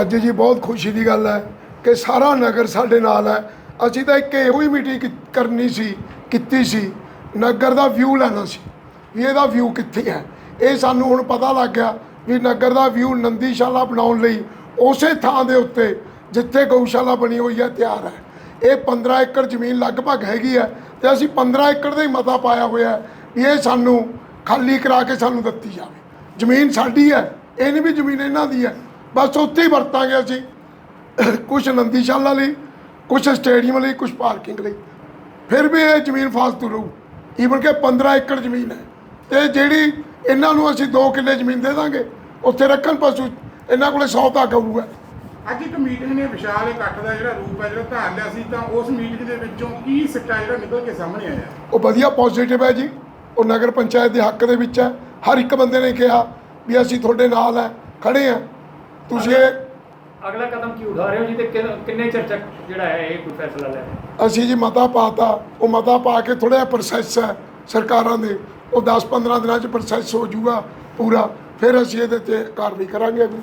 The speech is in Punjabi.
ਅੱਜ ਜੀ ਬਹੁਤ ਖੁਸ਼ੀ ਦੀ ਗੱਲ ਹੈ ਕਿ ਸਾਰਾ ਨਗਰ ਸਾਡੇ ਨਾਲ ਹੈ। ਅਸੀਂ ਤਾਂ ਇੱਕ ਇਹੋ ਹੀ ਮੀਟਿੰਗ ਕਰਨੀ ਸੀ, ਕੀਤੀ ਸੀ। ਨਗਰ ਦਾ ਵਿਊ ਲੈਣਾ ਸੀ ਵੀ ਇਹਦਾ ਵਿਊ ਕਿੱਥੇ ਹੈ। ਇਹ ਸਾਨੂੰ ਹੁਣ ਪਤਾ ਲੱਗ ਗਿਆ ਵੀ ਨਗਰ ਦਾ ਵਿਊ ਨੰਦੀਸ਼ਾਲਾ ਬਣਾਉਣ ਲਈ ਉਸੇ ਥਾਂ ਦੇ ਉੱਤੇ ਜਿੱਥੇ ਗਊਸ਼ਾਲਾ ਬਣੀ ਹੋਈ ਹੈ, ਤਿਆਰ ਹੈ। ਇਹ 15 ਏਕੜ ਜ਼ਮੀਨ ਲਗਭਗ ਹੈਗੀ ਹੈ ਤੇ ਅਸੀਂ 15 ਏਕੜ ਦਾ ਹੀ ਮਤਾ ਪਾਇਆ ਹੋਇਆ ਵੀ ਇਹ ਸਾਨੂੰ ਖਾਲੀ ਕਰਾ ਕੇ ਸਾਨੂੰ ਦਿੱਤੀ ਜਾਵੇ। ਜ਼ਮੀਨ ਸਾਡੀ ਹੈ, ਇਹ ਨਹੀਂ ਵੀ ਜ਼ਮੀਨ ਇਹਨਾਂ ਦੀ ਹੈ। ਬਸ ਉੱਥੇ ਹੀ ਵਰਤਾਂਗੇ ਅਸੀਂ ਕੁਝ ਨੰਦੀਸ਼ਾਲਾ ਲਈ ਕੁਝ ਸਟੇਡੀਅਮ ਲਈ ਕੁਝ ਪਾਰਕਿੰਗ ਲਈ। ਫਿਰ ਵੀ ਇਹ ਜ਼ਮੀਨ ਫਾਲਤੂ ਰਹੂ। ਈਵਨ ਕਿ 15 ਏਕੜ ਜ਼ਮੀਨ ਹੈ। ਤੇ ਜਿਹੜੀ ਇਹਨਾਂ ਨੂੰ ਅਸੀਂ 2 ਕਿੱਲੇ ਜ਼ਮੀਨ ਦੇ ਦਾਂਗੇ ਉੱਥੇ ਰੱਖਣ ਪਸ਼ੂ ਇਹਨਾਂ ਕੋਲੇ 100 ਤਾਂ ਗਊ ਹੈ ਅੱਜ ਇੱਕ ਮੀਟਿੰਗ ਨੇ ਵਿਸ਼ਾਲ ਇਕੱਠ ਦਾ ਜਿਹੜਾ ਰੂਪ ਹੈ ਜਿਹੜਾ ਧਾਰ ਲਿਆ ਸੀ ਤਾਂ ਉਸ ਮੀਟਿੰਗ ਦੇ ਵਿੱਚੋਂ ਕੀ ਸਿੱਟਾ ਜਿਹੜਾ ਨਿਕਲ ਕੇ ਸਾਹਮਣੇ ਆਇਆ? ਉਹ ਵਧੀਆ ਪੋਜ਼ਿਟਿਵ ਹੈ ਜੀ। ਉਹ ਨਗਰ ਪੰਚਾਇਤ ਦੇ ਹੱਕ ਦੇ ਵਿੱਚ ਹੈ। ਹਰ ਇੱਕ ਬੰਦੇ ਨੇ ਕਿਹਾ ਵੀ ਅਸੀਂ ਤੁਹਾਡੇ ਨਾਲ ਹੈ ਖੜੇ ਆ ਤੁਸੀਂ ਅਗਲਾ ਕਦਮ ਕੀ ਉਠਾ ਰਹੇ ਹੋ ਜੀ ਤੇ ਕਿ- ਕਿੰਨੇ ਚਿਰ ਤੱਕ ਜਿਹੜਾ ਹੈ ਇਹ ਕੋਈ ਫੈਸਲਾ ਲੈ ਰਹੇ? ਅਸੀਂ ਜੀ ਮਤਾ ਪਾਤਾ ਉਹ ਮਤਾ ਪਾ ਕੇ ਥੋੜ੍ਹਾ ਜਿਹਾ ਪ੍ਰੋਸੈਸ ਹੈ ਸਰਕਾਰਾਂ ਦੇ ਉਹ 10-15 ਦਿਨਾਂ ਚ ਪ੍ਰੋਸੈਸ ਹੋ ਜਾਊਗਾ ਪੂਰਾ ਫਿਰ ਅਸੀਂ ਇਹਦੇ ਤੇ ਕਾਰਵਾਈ ਕਰਾਂਗੇ ਅਗਲੀ